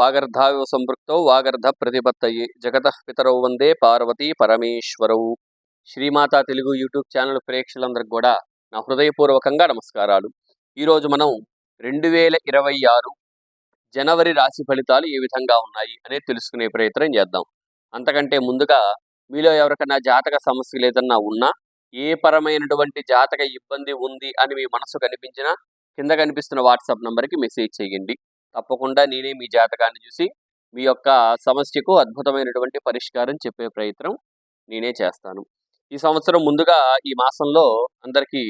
వాగర్ధావివ సంపృక్తౌ వాగర్ధ ప్రతిపత్తయి. జగత పితరౌ వందే Parvati పరమేశ్వరౌ. Srimata Telugu YouTube channel ప్రేక్షకులందరికి కూడా నా హృదయపూర్వకంగా నమస్కారాలు. ఈరోజు మనం రెండు వేల ఇరవై ఆరు జనవరి రాశి ఫలితాలు ఏ విధంగా ఉన్నాయి అనేది తెలుసుకునే ప్రయత్నం చేద్దాం. అంతకంటే ముందుగా మీలో ఎవరికైనా జాతక సమస్యలు ఏదన్నా ఉన్నా ఏ పరమైనటువంటి జాతక ఇబ్బంది ఉంది అని మీ మనసు కనిపించినా కింద కనిపిస్తున్న వాట్సాప్ నంబర్కి మెసేజ్ చేయండి. తప్పకుండా నేనే మీ జాతకాన్ని చూసి మీ యొక్క సమస్యకు అద్భుతమైనటువంటి పరిష్కారం చెప్పే ప్రయత్నం నేనే చేస్తాను. ఈ సంవత్సరం ముందుగా ఈ మాసంలో అందరికీ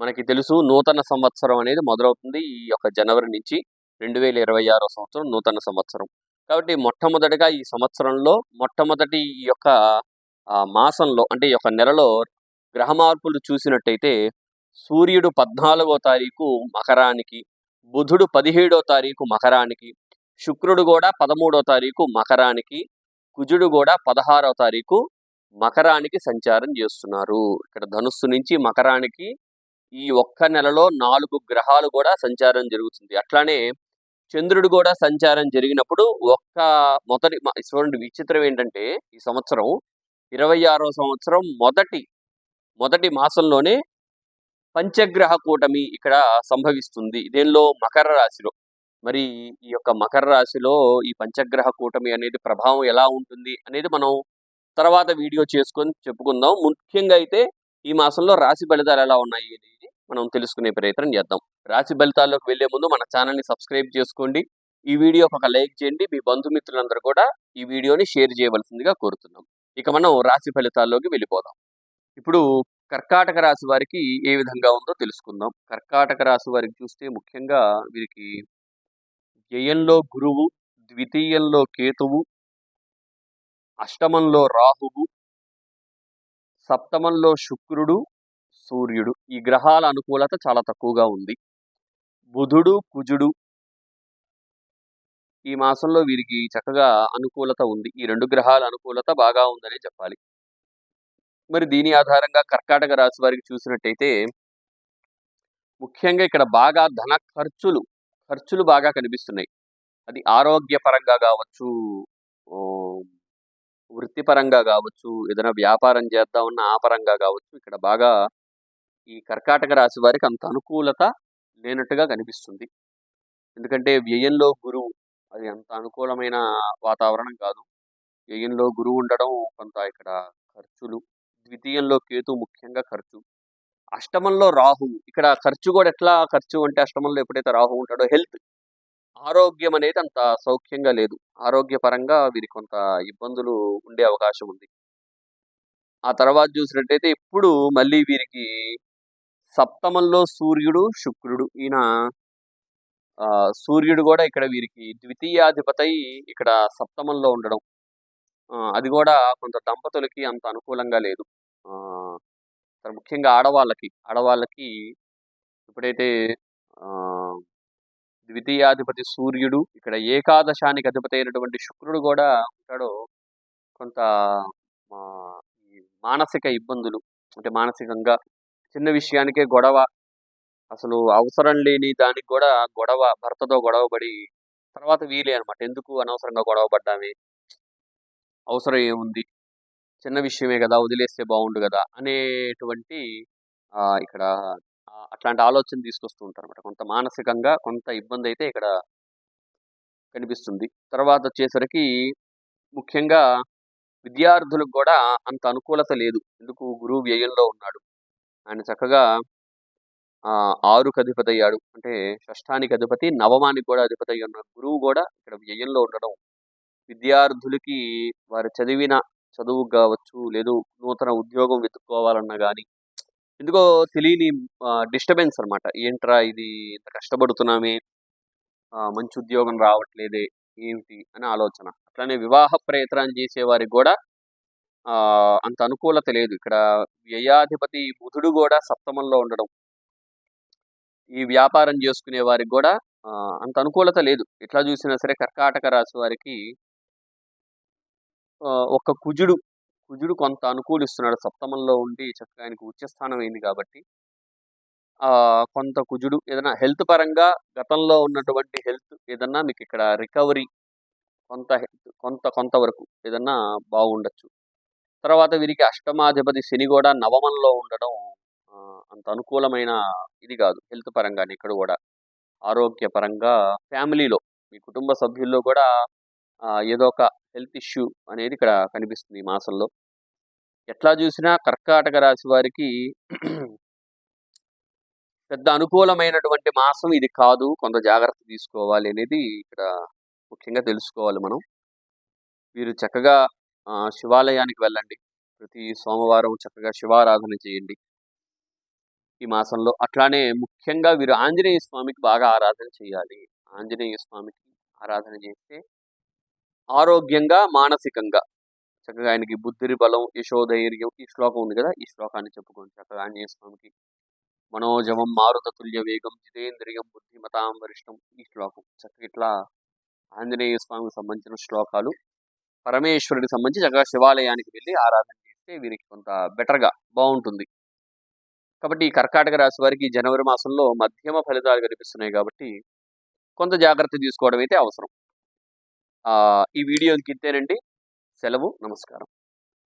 మనకి తెలుసు నూతన సంవత్సరం అనేది మొదలవుతుంది ఈ యొక్క జనవరి నుంచి రెండు వేల ఇరవై ఆరో సంవత్సరం నూతన సంవత్సరం. కాబట్టి మొట్టమొదటిగా ఈ సంవత్సరంలో మొట్టమొదటి ఈ యొక్క మాసంలో అంటే ఈ యొక్క నెలలో గ్రహ మార్పులు చూసినట్టయితే సూర్యుడు పద్నాలుగో తారీఖు మకరానికి బుధుడు పదిహేడో తారీఖు మకరానికి శుక్రుడు కూడా పదమూడో తారీఖు మకరానికి కుజుడు కూడా పదహారో తారీఖు మకరానికి సంచారం చేస్తున్నారు. ఇక్కడ ధనుస్సు నుంచి మకరానికి ఈ ఒక్క నెలలో నాలుగు గ్రహాలు కూడా సంచారం జరుగుతుంది. అట్లానే చంద్రుడు కూడా సంచారం జరిగినప్పుడు ఒక్క మొదటి చూడండి విచిత్రం ఏంటంటే ఈ సంవత్సరం ఇరవై ఆరో సంవత్సరం మొదటి మొదటి మాసంలోనే పంచగ్రహ కూటమి ఇక్కడ సంభవిస్తుంది. దేనిలో మకర రాశిలో. మరి ఈ యొక్క మకర రాశిలో ఈ పంచగ్రహ కూటమి అనేది ప్రభావం ఎలా ఉంటుంది అనేది మనం తర్వాత వీడియో చేసుకొని చెప్పుకుందాం. ముఖ్యంగా అయితే ఈ మాసంలో రాశి ఫలితాలు ఎలా ఉన్నాయి అనేది మనం తెలుసుకునే ప్రయత్నం చేద్దాం. రాశి ఫలితాల్లోకి వెళ్ళే ముందు మన ఛానల్ని సబ్స్క్రైబ్ చేసుకోండి. ఈ వీడియోకి ఒక లైక్ చేయండి. మీ బంధుమిత్రులందరూ కూడా ఈ వీడియోని షేర్ చేయవలసిందిగా కోరుతున్నాం. ఇక మనం రాశి ఫలితాల్లోకి వెళ్ళిపోదాం. ఇప్పుడు కర్కాటక రాశి వారికి ఏ విధంగా ఉందో తెలుసుకుందాం. కర్కాటక రాశి వారికి చూస్తే ముఖ్యంగా వీరికి వ్యయంలో గురువు ద్వితీయంలో కేతువు అష్టమంలో రాహువు సప్తమంలో శుక్రుడు సూర్యుడు. ఈ గ్రహాల అనుకూలత చాలా తక్కువగా ఉంది. బుధుడు కుజుడు ఈ మాసంలో వీరికి చక్కగా అనుకూలత ఉంది. ఈ రెండు గ్రహాల అనుకూలత బాగా ఉందనే చెప్పాలి. మరి దీని ఆధారంగా కర్కాటక రాశి వారికి చూసినట్టయితే ముఖ్యంగా ఇక్కడ బాగా ధన ఖర్చులు ఖర్చులు బాగా కనిపిస్తున్నాయి. అది ఆరోగ్యపరంగా కావచ్చు వృత్తిపరంగా కావచ్చు ఏదైనా వ్యాపారం చేద్దామన్న ఆ పరంగా కావచ్చు ఇక్కడ బాగా ఈ కర్కాటక రాశి వారికి అంత అనుకూలత లేనట్టుగా కనిపిస్తుంది. ఎందుకంటే వ్యయంలో గురువు అది అంత అనుకూలమైన వాతావరణం కాదు. వ్యయంలో గురువు ఉండడం కొంత ఇక్కడ ఖర్చులు ద్వితీయంలో కేతు ముఖ్యంగా ఖర్చు. అష్టమంలో రాహు. ఇక్కడ ఖర్చు కూడా ఎట్లా ఖర్చు అంటే అష్టమంలో ఎప్పుడైతే రాహు ఉంటాడో హెల్త్ ఆరోగ్యం అనేది అంత సౌఖ్యంగా లేదు. ఆరోగ్యపరంగా వీరికి కొంత ఇబ్బందులు ఉండే అవకాశం ఉంది. ఆ తర్వాత చూసినట్టయితే ఇప్పుడు మళ్ళీ వీరికి సప్తమంలో సూర్యుడు శుక్రుడు. ఈయన సూర్యుడు కూడా ఇక్కడ వీరికి ద్వితీయాధిపతి ఇక్కడ సప్తమంలో ఉండడం. అది కూడా కొంత దంపతులకి అంత అనుకూలంగా లేదు. ముఖ్యంగా ఆడవాళ్ళకి. ఆడవాళ్ళకి ఎప్పుడైతే ద్వితీయాధిపతి సూర్యుడు ఇక్కడ ఏకాదశానికి అధిపతి అయినటువంటి శుక్రుడు కూడా ఉంటాడో కొంత మానసిక ఇబ్బందులు అంటే మానసికంగా చిన్న విషయానికే గొడవ అసలు అవసరం లేని దానికి కూడా గొడవ భర్తతో గొడవపడి తర్వాత వీలే అనమాట ఎందుకు అనవసరంగా గొడవ పడ్డామే? అవసరం ఏముంది? చిన్న విషయమే కదా వదిలేస్తే బాగుండు కదా అనేటువంటి ఇక్కడ అట్లాంటి ఆలోచన తీసుకొస్తూ ఉంటారు అనమాట కొంత మానసికంగా కొంత ఇబ్బంది అయితే ఇక్కడ కనిపిస్తుంది. తర్వాత వచ్చేసరికి ముఖ్యంగా విద్యార్థులకు కూడా అంత అనుకూలత లేదు. ఎందుకు? గురువు వ్యయంలో ఉన్నాడు. ఆయన చక్కగా ఆరుకు అధిపతి అయ్యాడు అంటే షష్టానికి అధిపతి నవమానికి కూడా అధిపతి అయ్యి ఉన్నాడు గురువు కూడా ఇక్కడ వ్యయంలో ఉండడం విద్యార్థులకి వారు చదివిన చదువు కావచ్చు లేదు నూతన ఉద్యోగం వెతుక్కోవాలన్నా కానీ ఎందుకో తెలియని డిస్టర్బెన్స్ అనమాట ఏంట్రా ఇది? ఇంత కష్టపడుతున్నామే. మంచి ఉద్యోగం రావట్లేదే. ఏమిటి? అనే ఆలోచన. అట్లానే వివాహ ప్రయత్నం చేసేవారికి కూడా అంత అనుకూలత లేదు. ఇక్కడ వ్యయాధిపతి బుధుడు కూడా సప్తమంలో ఉండడం. ఈ వ్యాపారం చేసుకునే వారికి కూడా అంత అనుకూలత లేదు. ఎట్లా చూసినా సరే కర్కాటక రాశి వారికి ఒక కుజుడు కుజుడు కొంత అనుకూలిస్తున్నాడు. సప్తమంలో ఉండి చక్కగా ఆయనకు ఉచ్చస్థానం అయింది కాబట్టి. కొంత కుజుడు ఏదైనా హెల్త్ పరంగా గతంలో ఉన్నటువంటి హెల్త్ ఏదన్నా మీకు ఇక్కడ రికవరీ కొంత హెల్త్ కొంత కొంతవరకు ఏదన్నా బాగుండొచ్చు. తర్వాత వీరికి అష్టమాధిపతి శని కూడా నవమంలో ఉండడం అంత అనుకూలమైన ఇది కాదు. హెల్త్ పరంగా ఇక్కడ కూడా. ఆరోగ్యపరంగా ఫ్యామిలీలో మీ కుటుంబ సభ్యుల్లో కూడా ఏదో ఒక హెల్త్ ఇష్యూ అనేది ఇక్కడ కనిపిస్తుంది ఈ మాసంలో. ఎట్లా చూసినా కర్కాటక రాశి వారికి పెద్ద అనుకూలమైనటువంటి మాసం ఇది కాదు. కొంత జాగ్రత్త తీసుకోవాలి అనేది ఇక్కడ ముఖ్యంగా తెలుసుకోవాలి మనం. వీరు చక్కగా శివాలయానికి వెళ్ళండి. ప్రతి సోమవారం చక్కగా శివారాధన చేయండి. ఈ మాసంలో అట్లానే ముఖ్యంగా వీరు ఆంజనేయ స్వామికి బాగా ఆరాధన చేయాలి. ఆంజనేయ స్వామికి ఆరాధన చేస్తే ఆరోగ్యంగా మానసికంగా. చక్కగా ఆయనకి బుద్ధిరి బలం యశోధైర్యం ఈ శ్లోకం ఉంది కదా? ఈ శ్లోకాన్ని చెప్పుకోండి. చక్కగా ఆంజనేయ స్వామికి మనోజవం మారుత తుల్య వేగం జితేంద్రియం బుద్ధిమతాం వరిష్టం ఈ శ్లోకం. చక్కగా ఇట్లా ఆంజనేయ స్వామికి సంబంధించిన శ్లోకాలు. పరమేశ్వరుడికి సంబంధించి చక్కగా శివాలయానికి వెళ్ళి ఆరాధన చేస్తే వీరికి కొంత బెటర్గా బాగుంటుంది. కాబట్టి ఈ కర్కాటక రాశి వారికి జనవరి మాసంలో మధ్యమ ఫలితాలు కనిపిస్తున్నాయి కాబట్టి కొంత జాగ్రత్త తీసుకోవడం అయితే అవసరం. ఈ వీడియో ఇంతేనండి సెలవు నమస్కారం.